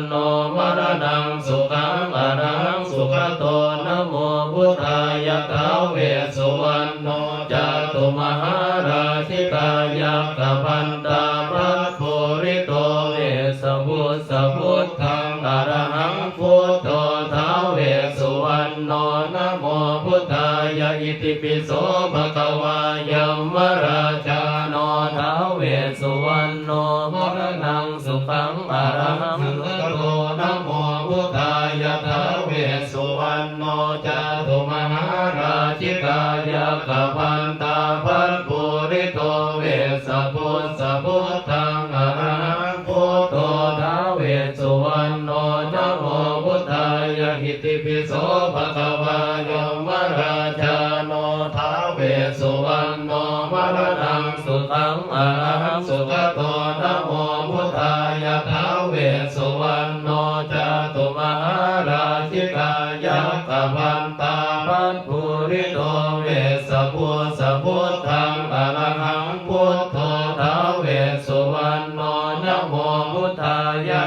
นโนมรณังสุขังอนังสุขโตนโมพุทธายะท้าเวสุวรรณโนจตุมหาราชิกายักษพันตาพระโพริโตเวสมุสพุทธังอรหังพุทโตท้าเวสุวรรณโนนโมพุทธายะอิติปิโสภะคะวายมมรา ท้าวเวสุวรรณโนมรณังสุขังอรหังสุขโตนะโมพุทธายะท้าวเวสุวรรณโนจาตุมหาราชิกายะกพันตาพัทปุริโตเวสพุทธพุทธังอรหังพุทโธท้าวเวสุวรรณโนนะโมพุทธายะอิติปิโสภะคะวายมราชาโนท้าวเวสสุวรรณโน วนังสุตังอารหังสุขโตนะโมพุทธายะท้าเวสุวรรณโนจตุมหาราชิกายักตวันตาพันภูริโตเวสพุสพุตังอรหังพุทโธท้าเวสุวรรณโนนะโมพุทธายะ